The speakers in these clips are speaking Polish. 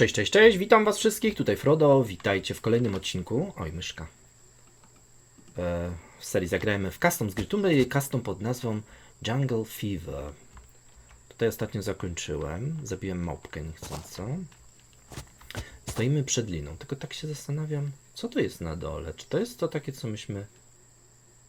Cześć, cześć, cześć, witam was wszystkich, tutaj Frodo, witajcie w kolejnym odcinku, oj myszka, e, w serii zagrajemy w custom z Grytumy, custom pod nazwą Jungle Fever. Tutaj ostatnio zakończyłem, zabiłem małpkę niechcąco. Stoimy przed liną, tylko tak się zastanawiam, co to jest na dole, czy to jest to takie, co myśmy,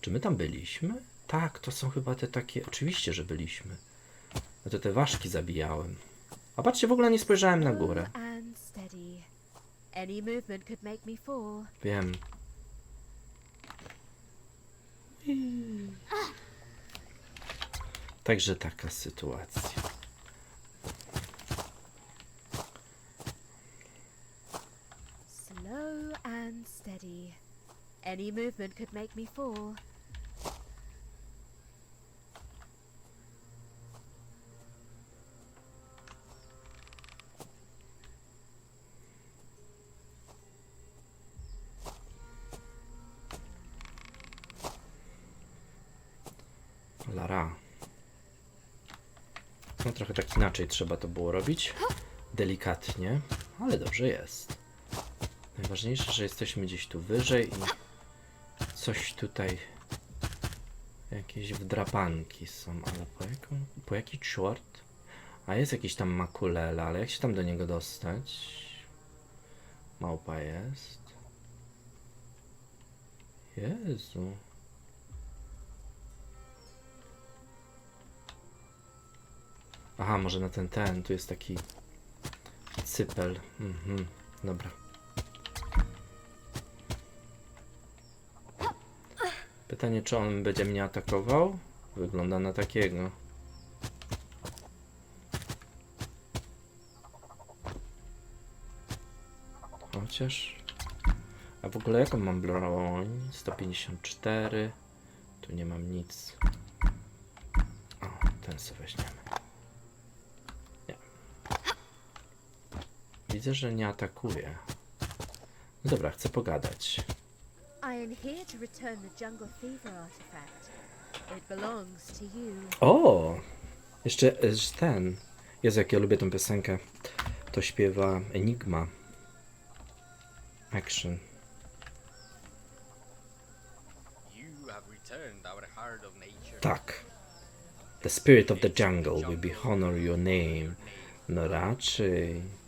czy my tam byliśmy? Tak, to są chyba te takie, oczywiście, że byliśmy. No to te ważki zabijałem. A patrzcie, w ogóle nie spojrzałem na górę. Slow and steady. Any movement could make me fall. Wiem. Także taka sytuacja. Slow and steady. Any movement could make me fall. Inaczej trzeba to było robić. Delikatnie, ale dobrze jest. Najważniejsze, że jesteśmy gdzieś tu wyżej i coś tutaj. Jakieś wdrapanki są, ale po, jaką, po jaki czort? A jest jakiś tam makulela, ale jak się tam do niego dostać? Małpa jest. Jezu. Aha, może na ten ten, tu jest taki cypel. Mhm, dobra. Pytanie, czy on będzie mnie atakował? Wygląda na takiego. Chociaż... A w ogóle jaką mam broń? 154. Tu nie mam nic. O, ten sobie weźmiemy. Widzę, że nie atakuje. No dobra, chcę pogadać. O! Jeszcze ten. Jezu, jak ja lubię tą piosenkę. To śpiewa Enigma. Action. You have returned our heart of nature. Tak. The spirit of the jungle will be honor your name. No raczej.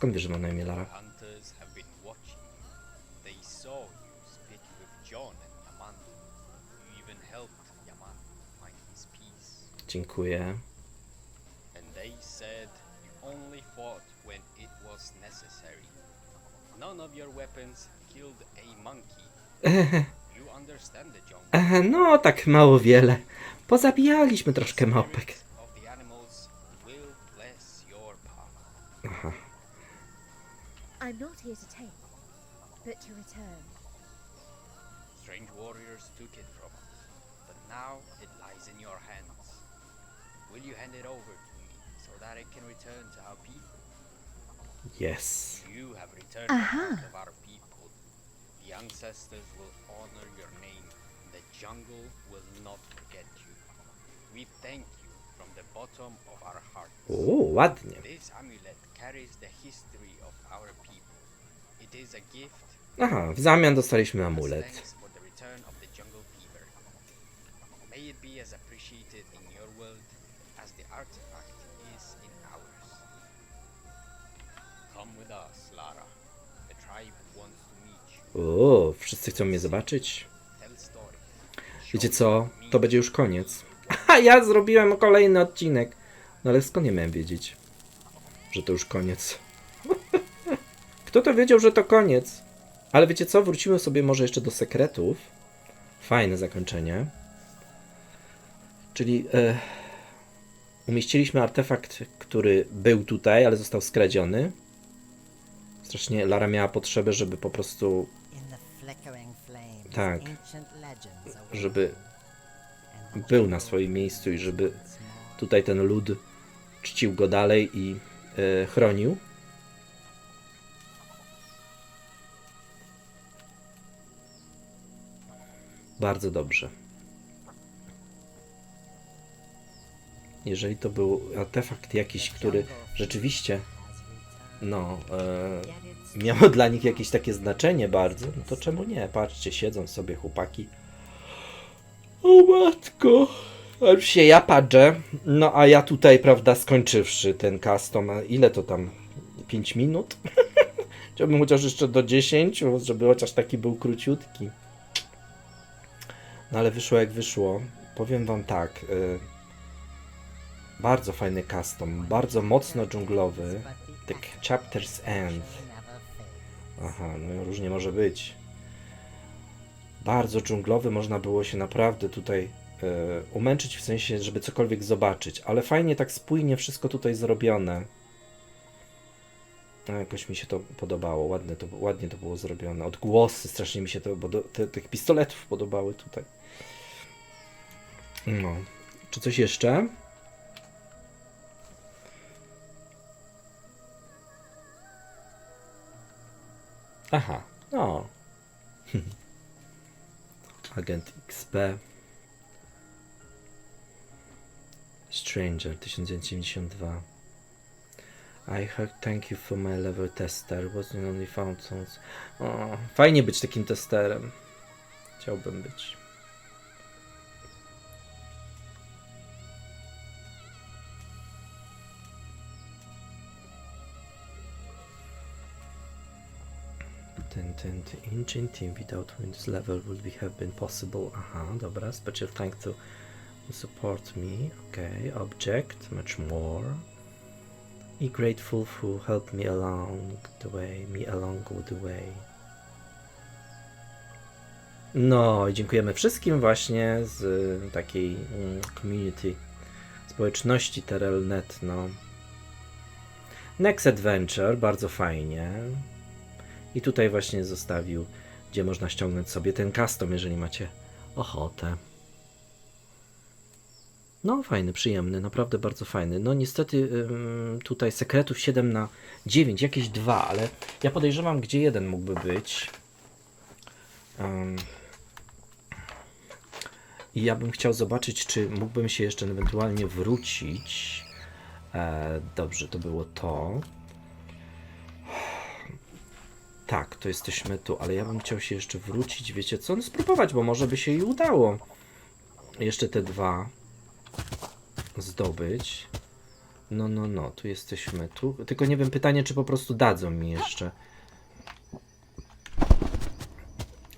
Skąd wiesz, że ma na imię Lara? Hunters have been watching you. They saw you speak with John and Yaman. You even helped Yaman find his peace. Dziękuję. And they said you only fought when it was necessary. None of your weapons killed a monkey. you understand the jungle. E, no, tak mało wiele. Pozabijaliśmy troszkę małpek. I'm not here to take, but to return. Strange warriors took it from us, but now it lies in your hands. Will you hand it over to me so that it can return to our people? Yes. You have returned Aha. the heart of our people. The ancestors will honor your name. The jungle will not forget you. We thank you from the bottom of our hearts. O, ładnie. This amulet carries the history of our people. It is a gift Aha, w zamian dostaliśmy amulet. thanks for the return of the jungle fever. May it be as appreciated in your world as the artifact is in ours. Come with us, Lara. The tribe wants to meet you. O, wszyscy chcą mnie zobaczyć. Tell stories. Wiecie co? To będzie już koniec. Ja zrobiłem kolejny odcinek. No ale skąd nie miałem wiedzieć, że to już koniec? Kto to wiedział, że to koniec? Ale wiecie co? Wrócimy sobie może jeszcze do sekretów. Fajne zakończenie. Czyli e, umieściliśmy artefakt, który był tutaj, ale został skradziony. Strasznie Lara miała potrzebę, żeby po prostu, Tak. żeby był na swoim miejscu i żeby tutaj ten lud czcił go dalej i e, chronił. Bardzo dobrze. jeżeli to był artefakt jakiś, który rzeczywiście no, e, miało dla nich jakieś takie znaczenie bardzo, no to czemu nie? Patrzcie, siedzą sobie chłopaki. Matko! Ja patrzę. No a ja tutaj, prawda, skończywszy ten custom, ile to tam? 5 minut? Chciałbym chociaż jeszcze do 10, żeby chociaż taki był króciutki. No ale wyszło jak wyszło. Powiem wam tak. Y, bardzo fajny custom, bardzo mocno dżunglowy. The chapter's end. Aha, no różnie może być. Bardzo dżunglowy, można było się naprawdę tutaj e, umęczyć w sensie, żeby cokolwiek zobaczyć, ale fajnie tak spójnie wszystko tutaj zrobione. No, jakoś mi się to podobało, ładne to, ładnie to było zrobione. Odgłosy strasznie mi się to, bo do, te, tych pistoletów podobały tutaj. No. Czy coś jeszcze? Aha, no. Agent XP. Stranger 1992. I heard thank you for my level tester. Wasn't only found songs. O, fajnie być takim testerem. Chciałbym być. Engine team without Windows level would be, have been possible. Aha, dobra. Special thanks to support me. Okay, object, much more. I grateful who helped me along the way, me along the way. No, i dziękujemy wszystkim właśnie z y, takiej mm, community, społeczności Terel.net, no. Next Adventure, bardzo fajnie. I tutaj właśnie zostawił, gdzie można ściągnąć sobie ten custom, jeżeli macie ochotę. No, fajny, przyjemny, naprawdę bardzo fajny. No, niestety tutaj sekretów 7 na 9, jakieś dwa, ale ja podejrzewam, gdzie jeden mógłby być. I ja bym chciał zobaczyć, czy mógłbym się jeszcze ewentualnie wrócić. E, dobrze, to było to. Tak, to jesteśmy tu, ale ja bym chciał się jeszcze wrócić, wiecie co? No spróbować, bo może by się i udało. Jeszcze te dwa zdobyć. No, no, no, tu jesteśmy, tu. Tylko nie wiem, pytanie, czy po prostu dadzą mi jeszcze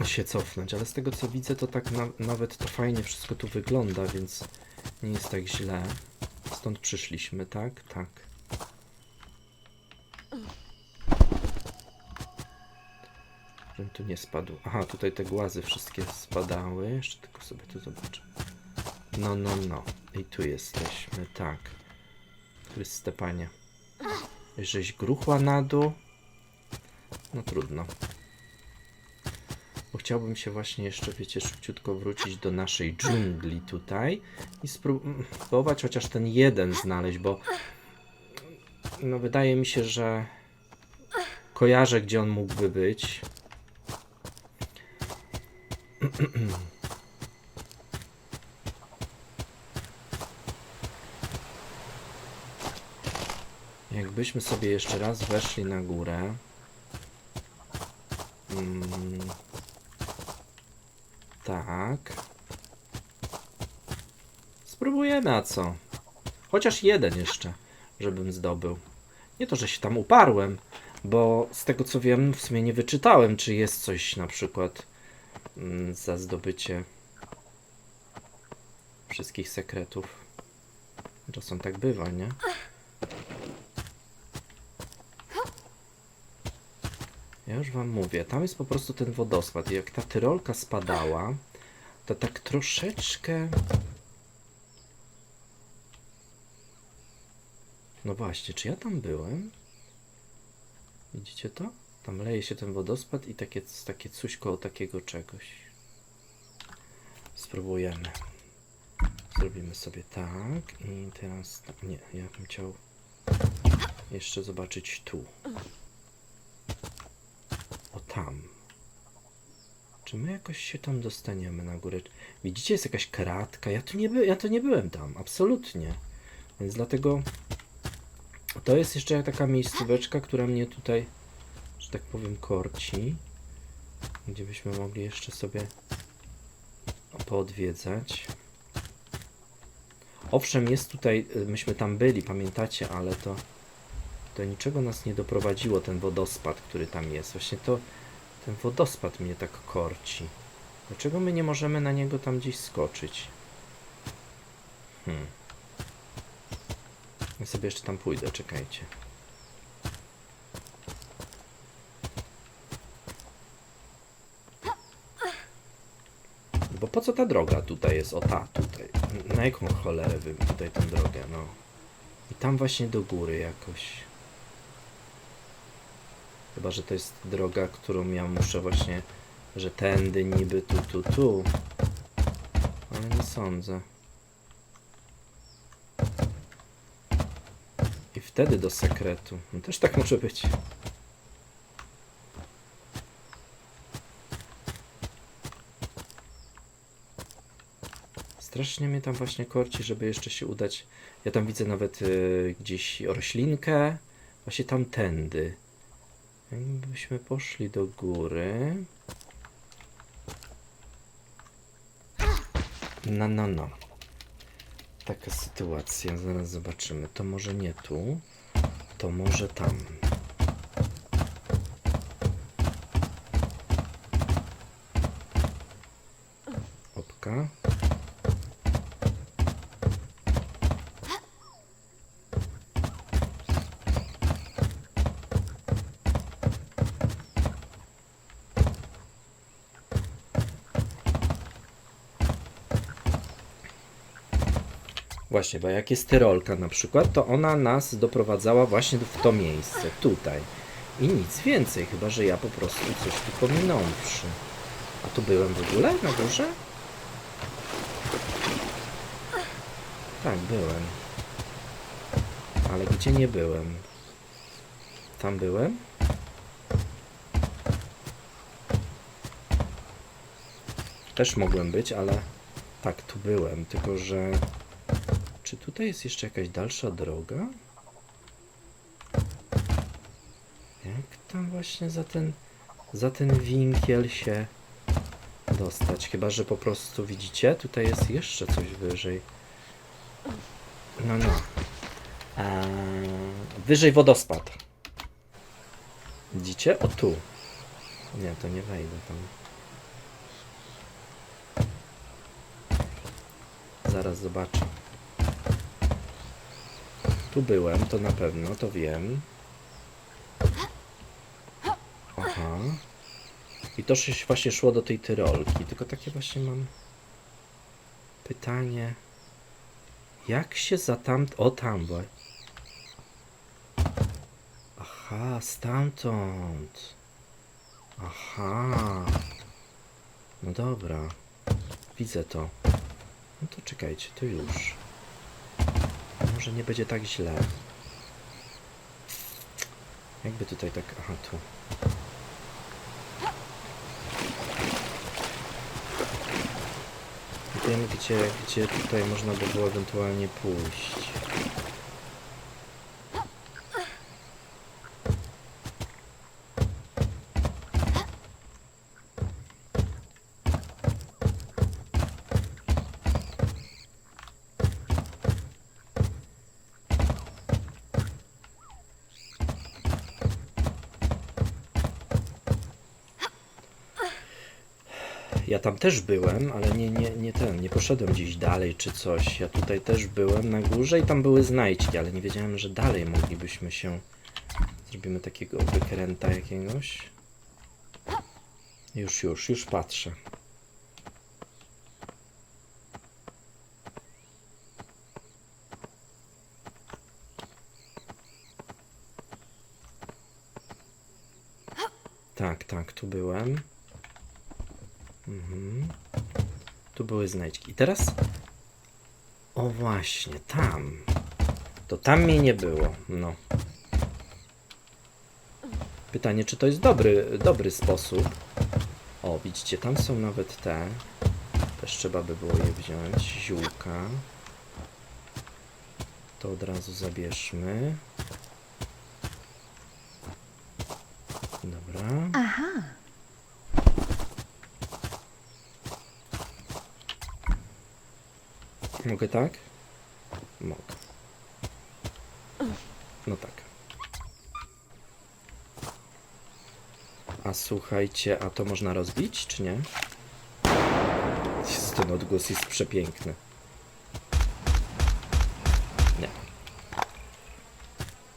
się cofnąć, ale z tego co widzę, to tak na, nawet to fajnie wszystko tu wygląda, więc nie jest tak źle. Stąd przyszliśmy, tak? Tak. Tu nie spadł. Aha, tutaj te głazy wszystkie spadały. Jeszcze tylko sobie tu zobaczę. No, no, no. I tu jesteśmy, tak. Chryste panie. Żeś gruchła na dół. No trudno. Bo chciałbym się właśnie jeszcze, wiecie, szybciutko wrócić do naszej dżungli tutaj i spróbować chociaż ten jeden znaleźć, bo no wydaje mi się, że kojarzę, gdzie on mógłby być. Jakbyśmy sobie jeszcze raz weszli na górę. Mm, tak. Spróbujemy, a co? Chociaż jeden jeszcze, żebym zdobył. Nie to, że się tam uparłem, bo z tego co wiem, w sumie nie wyczytałem, czy jest coś na przykład za zdobycie wszystkich sekretów. Czasem tak bywa, nie? Ja już wam mówię, tam jest po prostu ten wodospad. Jak ta tyrolka spadała, to tak troszeczkę. No właśnie, czy ja tam byłem? Widzicie to? Tam leje się ten wodospad i takie, takie coś koło takiego czegoś. Spróbujemy. Zrobimy sobie tak i teraz. Nie, ja bym chciał jeszcze zobaczyć tu. O tam. Czy my jakoś się tam dostaniemy na górę? Widzicie, jest jakaś kratka. Ja tu nie, by, ja tu nie byłem tam, absolutnie. Więc dlatego to jest jeszcze taka miejscóweczka, która mnie tutaj, że tak powiem, korci. Gdzie byśmy mogli jeszcze sobie poodwiedzać. Owszem, jest tutaj, y, myśmy tam byli, pamiętacie, ale to do niczego nas nie doprowadziło ten wodospad, który tam jest. Właśnie to ten wodospad mnie tak korci. Dlaczego my nie możemy na niego tam gdzieś skoczyć? Hmm. Ja sobie jeszcze tam pójdę, czekajcie. Bo po co ta droga tutaj jest? O ta, tutaj. Na jaką cholerę wy tutaj tę drogę, no. I tam właśnie do góry jakoś. Chyba, że to jest droga, którą ja muszę właśnie, że tędy niby tu, tu, tu. Ale nie sądzę. I wtedy do sekretu. No też tak może być. Strasznie mnie tam właśnie korci, żeby jeszcze się udać. Ja tam widzę nawet y, gdzieś roślinkę. Właśnie tamtędy. Jakbyśmy poszli do góry. No, no, no. Taka sytuacja, zaraz zobaczymy. To może nie tu, to może tam. Właśnie, bo jak jest Tyrolka na przykład, to ona nas doprowadzała właśnie w to miejsce, tutaj. I nic więcej, chyba że ja po prostu coś tu pominąwszy. A tu byłem w ogóle na górze? Tak, byłem. Ale gdzie nie byłem? Tam byłem? Też mogłem być, ale tak, tu byłem, tylko że... Czy tutaj jest jeszcze jakaś dalsza droga? Jak tam właśnie za ten, za ten winkiel się dostać? Chyba, że po prostu widzicie, tutaj jest jeszcze coś wyżej. No, no. Eee, wyżej wodospad. Widzicie? O tu. Nie, to nie wejdę tam. Zaraz zobaczę. Tu byłem, to na pewno, to wiem. Aha. I to się właśnie szło do tej Tyrolki, tylko takie właśnie mam pytanie. Jak się za tam... O, tam, bo... Aha, stamtąd. Aha. No dobra. Widzę to. No to czekajcie, to już. Może nie będzie tak źle. Jakby tutaj tak... Aha, tu. Wiem, gdzie, gdzie tutaj można by było ewentualnie pójść. Tam też byłem, ale nie, nie, nie ten, nie poszedłem gdzieś dalej czy coś. Ja tutaj też byłem na górze i tam były znajdźki, ale nie wiedziałem, że dalej moglibyśmy się. Zrobimy takiego wykręta jakiegoś. Już, już, już patrzę. Tak, tak, tu byłem. Mhm. Tu były znajdźki. I teraz. O właśnie, tam. To tam mnie nie było. No. Pytanie, czy to jest dobry, dobry sposób. O, widzicie, tam są nawet te. Też trzeba by było je wziąć. Ziółka. To od razu zabierzmy. Dobra. Mogę tak? Mogę. No tak. A słuchajcie, a to można rozbić, czy nie? Jezu, ten odgłos jest przepiękny. Nie.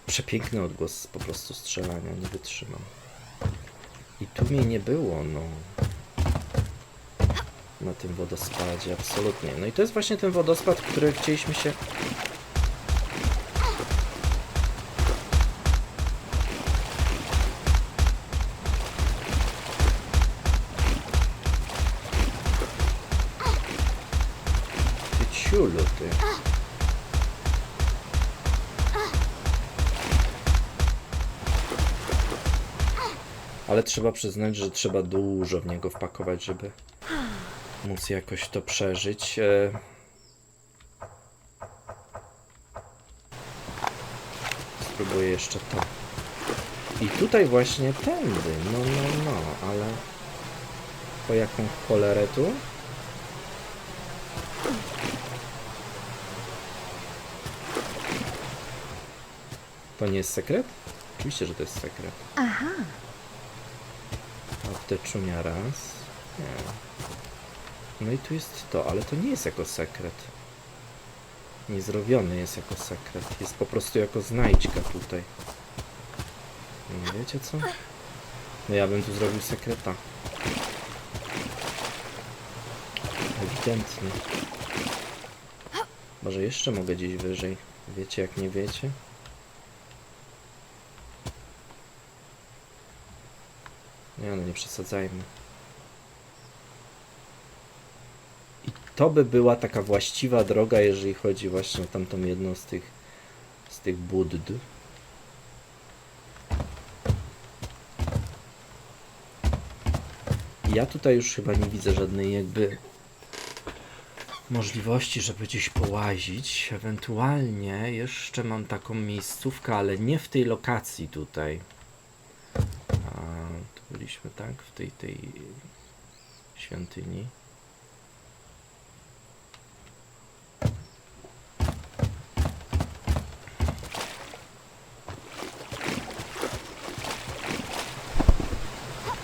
Przepiękny odgłos po prostu strzelania, nie wytrzymam. I tu mnie nie było, no na tym wodospadzie, absolutnie. No i to jest właśnie ten wodospad, który chcieliśmy się... Ty ciulu, ty. Ale trzeba przyznać, że trzeba dużo w niego wpakować, żeby móc jakoś to przeżyć. E... Spróbuję jeszcze to. I tutaj właśnie tędy, no, no, no, ale po jaką cholerę tu? To nie jest sekret? Oczywiście, że to jest sekret. Aha. Apteczunia raz. Nie. No i tu jest to, ale to nie jest jako sekret. Nie zrobiony jest jako sekret. Jest po prostu jako znajdźka tutaj. No wiecie co? No ja bym tu zrobił sekreta. Ewidentnie. Może jeszcze mogę gdzieś wyżej. Wiecie jak nie wiecie? Nie no, nie przesadzajmy. To by była taka właściwa droga, jeżeli chodzi właśnie o tamtą jedną z tych z tych budd. Ja tutaj już chyba nie widzę żadnej jakby możliwości, żeby gdzieś połazić. Ewentualnie jeszcze mam taką miejscówkę, ale nie w tej lokacji tutaj. A tu byliśmy tak w tej tej świątyni.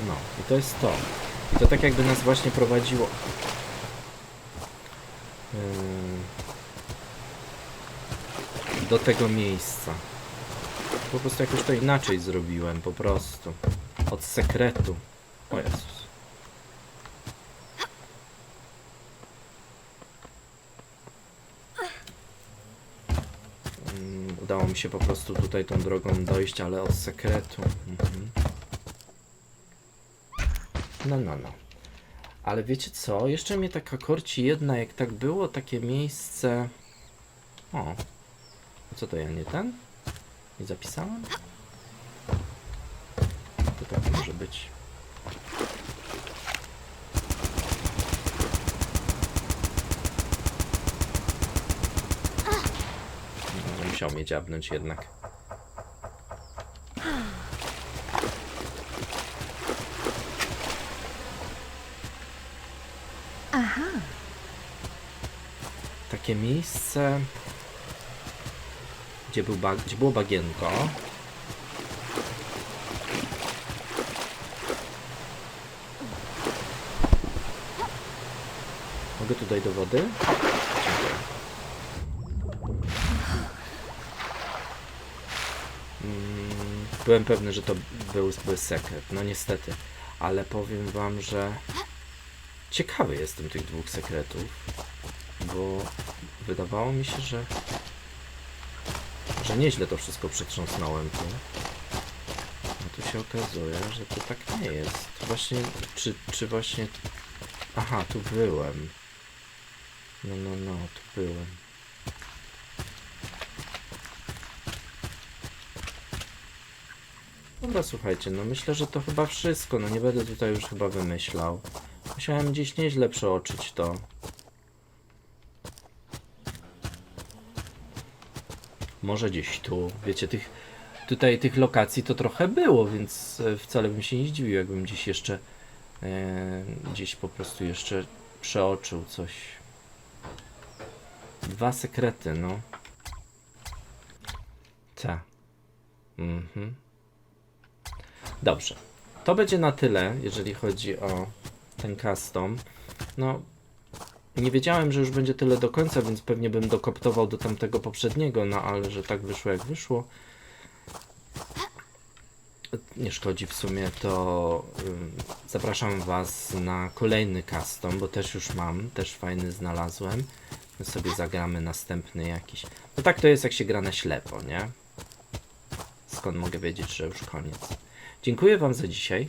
No, i to jest to. I to tak jakby nas właśnie prowadziło. Yy, do tego miejsca. Po prostu jakoś to inaczej zrobiłem, po prostu. Od sekretu. O Jezus. Mm, Udało mi się po prostu tutaj tą drogą dojść, ale od sekretu. Mhm. No, no, no. Ale wiecie co? Jeszcze mnie taka korci jedna, jak tak było takie miejsce. O. Co to ja nie ten? Nie zapisałem? To tak może być. Musiał mnie dziabnąć jednak. Aha. takie miejsce, gdzie, był gdzie było bagienko. Mogę tutaj do wody? Mm, Byłem pewny, że to byłby sekret. No niestety. Ale powiem wam, że ciekawy jestem tych dwóch sekretów bo wydawało mi się, że że nieźle to wszystko przetrząsnąłem tu. A tu się okazuje, że to tak nie jest. Właśnie, czy, czy właśnie... Aha, tu byłem. No, no, no, tu byłem. Dobra, słuchajcie, no myślę, że to chyba wszystko. No nie będę tutaj już chyba wymyślał. Musiałem gdzieś nieźle przeoczyć to. może gdzieś tu. Wiecie, tych, tutaj tych lokacji to trochę było, więc e, wcale bym się nie zdziwił, jakbym gdzieś jeszcze e, gdzieś po prostu jeszcze przeoczył coś. Dwa sekrety, no. Tak. Mhm. Dobrze. To będzie na tyle, jeżeli chodzi o ten custom. No, nie wiedziałem, że już będzie tyle do końca, więc pewnie bym dokoptował do tamtego poprzedniego, no ale że tak wyszło jak wyszło. Nie szkodzi w sumie, to zapraszam Was na kolejny custom, bo też już mam, też fajny znalazłem. My sobie zagramy następny jakiś. No tak to jest, jak się gra na ślepo, nie? Skąd mogę wiedzieć, że już koniec? Dziękuję Wam za dzisiaj.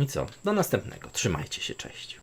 I co? Do następnego. Trzymajcie się, cześć.